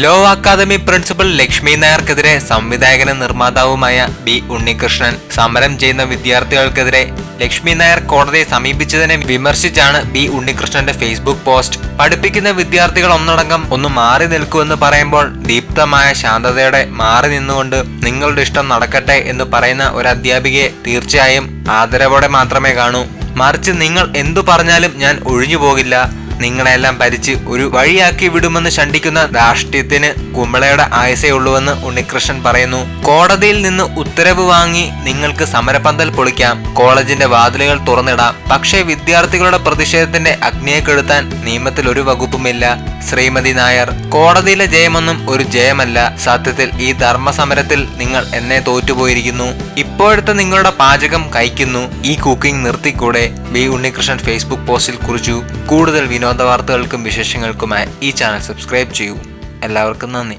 Law academy principal Lakshmi നായർക്കെതിരെ സംവിധായകനും നിർമ്മാതാവുമായ ബി ഉണ്ണികൃഷ്ണൻ സമരം ചെയ്യുന്ന വിദ്യാർത്ഥികൾക്കെതിരെ ലക്ഷ്മി നായർ കോടതിയെ സമീപിച്ചതിനെ വിമർശിച്ചാണ് ബി ഉണ്ണികൃഷ്ണന്റെ ഫേസ്ബുക്ക് പോസ്റ്റ്. പഠിപ്പിക്കുന്ന വിദ്യാർത്ഥികൾ ഒന്നടങ്കം ഒന്ന് മാറി നിൽക്കുമെന്ന് പറയുമ്പോൾ ദീപ്തമായ ശാന്തതയോടെ മാറി നിന്നുകൊണ്ട് നിങ്ങളുടെ ഇഷ്ടം നടക്കട്ടെ എന്ന് പറയുന്ന ഒരു അധ്യാപികയെ തീർച്ചയായും ആദരവോടെ മാത്രമേ കാണൂ. മറിച്ച് നിങ്ങൾ എന്തു പറഞ്ഞാലും ഞാൻ ഒഴിഞ്ഞു പോകില്ല. നിങ്ങളെല്ലാം ഭരിച്ച് ഒരു വഴിയാക്കി വിടുമെന്ന് ശണ്ടിക്കുന്ന രാഷ്ട്രീയത്തിന് കുമ്പളയുടെ ആയസേ ഉള്ളൂവെന്ന് ഉണ്ണികൃഷ്ണൻ പറയുന്നു. കോടതിയിൽ നിന്ന് ഉത്തരവ് വാങ്ങി നിങ്ങൾക്ക് സമരപന്തൽ പൊളിക്കാം. കോളേജിന്റെ വാതിലുകൾ തുറന്നിടാം. പക്ഷേ വിദ്യാർത്ഥികളുടെ പ്രതിഷേധത്തിന്റെ അഗ്നിയെ കെടുത്താൻ നിയമത്തിൽ ഒരു വകുപ്പുമില്ല. ശ്രീമതി നായർ കോടതിയിലെ ജയമൊന്നും ഒരു ജയമല്ല. സത്യത്തിൽ ഈ ധർമ്മസമരത്തിൽ നിങ്ങൾ എന്നെ തോറ്റുപോയിരിക്കുന്നു. ഇപ്പോഴത്തെ നിങ്ങളുടെ പാചകം കഴിക്കുന്നു. ഈ കുക്കിംഗ് നിർത്തിക്കൂടെ? ബി ഉണ്ണികൃഷ്ണൻ ഫേസ്ബുക്ക് പോസ്റ്റിൽ കുറിച്ചു. കൂടുതൽ വിനോദ വാർത്തകൾക്കും വിശേഷങ്ങൾക്കുമായി ഈ ചാനൽ സബ്സ്ക്രൈബ് ചെയ്യൂ. എല്ലാവർക്കും നന്ദി.